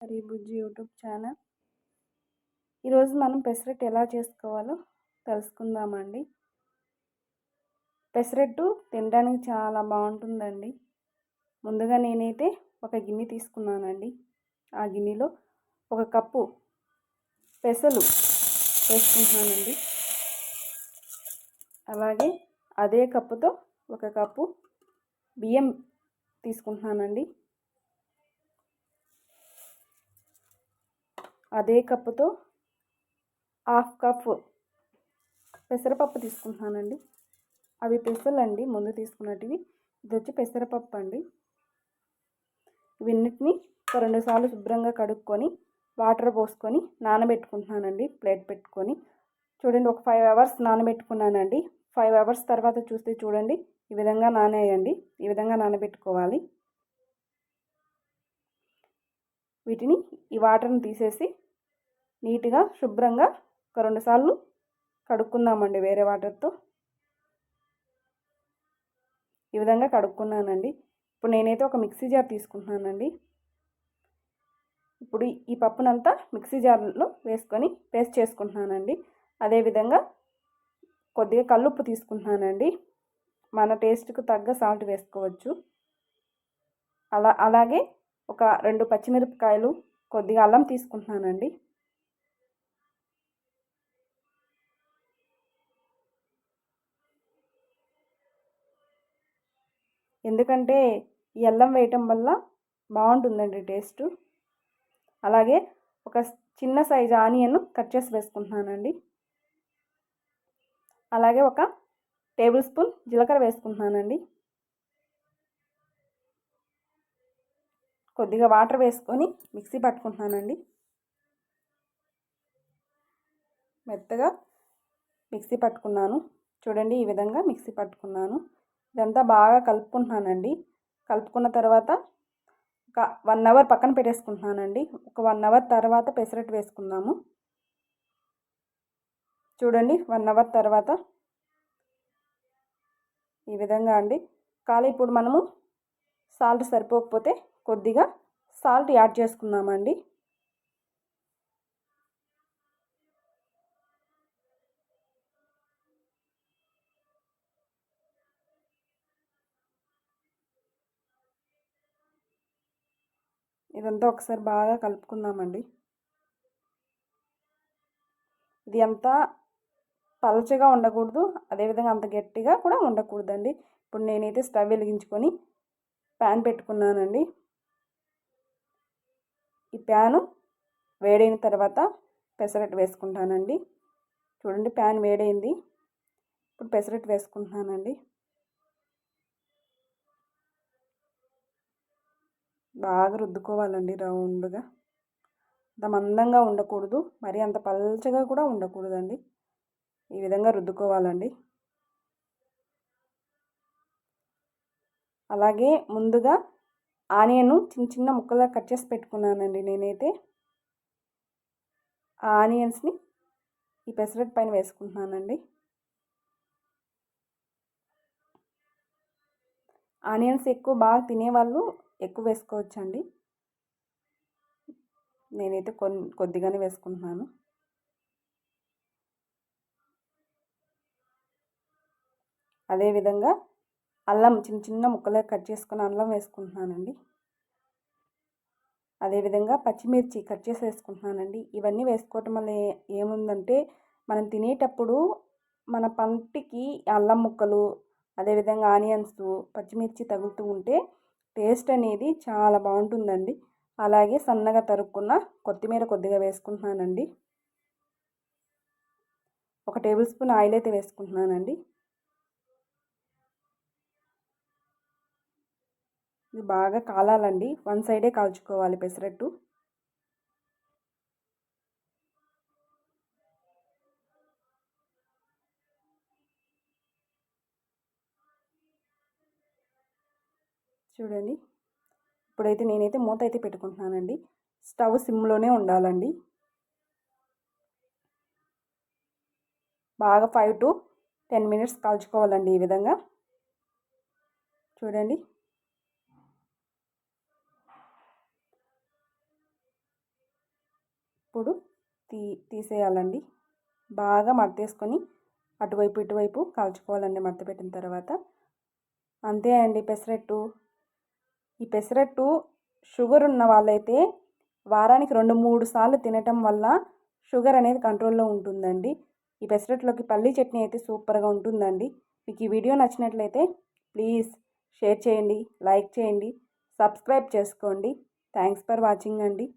హరి బుజ్జి YouTube channel. ఈరోజు మనం పెసరట్టు ఎలా చేసుకోవాలో తెలుసుకుందామండి. పెసరట్టు తినడానికి చాలా బాగుంటుందండి. ముందుగా నేనైతే ఒక గిన్నె తీసుకున్నానండి. ఆ గిన్నెలో ఒక కప్పు పెసలు వేసుకుంటున్నానండి. అలాగే అదే కప్పుతో ఒక కప్పు బియ్యం తీసుకుంటున్నానండి. అదే కప్పుతో హాఫ్ కప్ పెసరపప్పు తీసుకుంటున్నానండి. అవి పెసలండి ముందు తీసుకున్నటివి. ఇది వచ్చి పెసరపప్పు అండి ఇవన్నిటిని ఒక రెండుసార్లు శుభ్రంగా కడుక్కొని వాటర్ పోసుకొని నానబెట్టుకుంటున్నానండి ప్లేట్ పెట్టుకొని. చూడండి ఒక ఫైవ్ అవర్స్ నానబెట్టుకున్నానండి. ఫైవ్ అవర్స్ తర్వాత చూస్తే చూడండి ఈ విధంగా నానేయండి ఈ విధంగా నానబెట్టుకోవాలి. వీటిని ఈ వాటర్ని తీసేసి నీట్గా శుభ్రంగా ఒక రెండు సార్లు కడుక్కుందామండి వేరే వాటర్తో. ఈ విధంగా కడుక్కున్నానండి. ఇప్పుడు నేనైతే ఒక మిక్సీ జార్ తీసుకుంటున్నానండి. ఇప్పుడు ఈ పప్పునంతా మిక్సీ జార్లో వేసుకొని పేస్ట్ చేసుకుంటున్నానండి. అదేవిధంగా కొద్దిగా కల్లుప్పు తీసుకుంటున్నానండి. మన టేస్ట్కు తగ్గ సాల్ట్ వేసుకోవచ్చు. అలా అలాగే ఒక రెండు పచ్చిమిరపకాయలు కొద్దిగా అల్లం తీసుకుంటున్నానండి. ఎందుకంటే ఈ అల్లం వేయటం వల్ల బాగుంటుందండి టేస్ట్. అలాగే ఒక చిన్న సైజు ఆనియన్ కట్ చేసి వేసుకుంటున్నానండి. అలాగే ఒక టేబుల్ స్పూన్ జీలకర్ర వేసుకుంటున్నానండి. కొద్దిగా వాటర్ వేసుకొని మిక్సీ పట్టుకుంటున్నానండి. మెత్తగా మిక్సీ పట్టుకున్నాను. చూడండి ఈ విధంగా మిక్సీ పట్టుకున్నాను. ఇదంతా బాగా కలుపుకుంటున్నానండి. కలుపుకున్న తర్వాత ఒక వన్ అవర్ పక్కన పెట్టేసుకుంటున్నానండి. ఒక వన్ అవర్ తర్వాత పెసరట్టు వేసుకుందాము. చూడండి వన్ అవర్ తర్వాత ఈ విధంగా అండి. కానీ ఇప్పుడు మనము సాల్ట్ సరిపోకపోతే కొద్దిగా సాల్ట్ యాడ్ చేసుకుందామండి. ఇదంతా ఒకసారి బాగా కలుపుకుందామండి. ఇది అంతా పలచగా ఉండకూడదు అదేవిధంగా అంత గట్టిగా కూడా ఉండకూడదండి. ఇప్పుడు నేనైతే స్టవ్ వెలిగించుకొని ప్యాన్ పెట్టుకున్నానండి. ఈ ప్యాను వేడైన తర్వాత పెసరట్టు వేసుకుంటానండి. చూడండి ప్యాన్ వేడైంది. ఇప్పుడు పెసరట్టు వేసుకుంటున్నానండి. బాగా రుద్దుకోవాలండి రౌండ్గా. అంత మందంగా ఉండకూడదు. మరి అంత పల్చగా కూడా ఉండకూడదండి. ఈ విధంగా రుద్దుకోవాలండి. అలాగే ముందుగా ఆనియన్ చిన్న చిన్న ముక్కలుగా కట్ చేసి పెట్టుకున్నానండి నేనైతే. ఆ ఆనియన్స్ని ఈ పెసరట్ పైన వేసుకుంటున్నానండి. ఆనియన్స్ ఎక్కువ బాగా తినేవాళ్ళు ఎక్కువ వేసుకోవచ్చండి. నేనైతే కొన్ని కొద్దిగానే వేసుకుంటున్నాను. అదేవిధంగా అల్లం చిన్న చిన్న ముక్కలుగా కట్ చేసుకుని అల్లం వేసుకుంటున్నానండి. అదేవిధంగా పచ్చిమిర్చి కట్ చేసి వేసుకుంటున్నానండి. ఇవన్నీ వేసుకోవటం వల్ల ఏముందంటే మనం తినేటప్పుడు మన పంటికి అల్లం ముక్కలు అదేవిధంగా ఆనియన్స్ పచ్చిమిర్చి తగులుతూ ఉంటే టేస్ట్ అనేది చాలా బాగుంటుందండి. అలాగే సన్నగా తరుక్కున్న కొత్తిమీర కొద్దిగా వేసుకుంటున్నానండి. ఒక టేబుల్ స్పూన్ ఆయిల్ అయితే వేసుకుంటున్నానండి. ఇది బాగా కాలాలండి. వన్ సైడే కాల్చుకోవాలి పెసరట్టు. చూడండి. ఇప్పుడైతే నేనైతే మూత అయితే పెట్టుకుంటున్నానండి. స్టవ్ సిమ్లోనే ఉండాలండి. బాగా ఫైవ్ టు టెన్ మినిట్స్ కాల్చుకోవాలండి ఈ విధంగా. చూడండి. ఇప్పుడు తీ తీసేయాలండి. బాగా మడతేసుకొని అటువైపు ఇటువైపు కాల్చుకోవాలండి మడత పెట్టిన తర్వాత. అంతే అండి పెసరట్టు. ఈ పెసరట్టు షుగర్ ఉన్న వాళ్ళైతే వారానికి రెండు మూడు సార్లు తినటం వల్ల షుగర్ అనేది కంట్రోల్లో ఉంటుందండి. ఈ పెసరట్లోకి పల్లీ చట్నీ అయితే సూపర్గా ఉంటుందండి. మీకు ఈ వీడియో నచ్చినట్లయితే ప్లీజ్ షేర్ చేయండి లైక్ చేయండి సబ్స్క్రైబ్ చేసుకోండి. థ్యాంక్స్ ఫర్ వాచింగ్ అండి.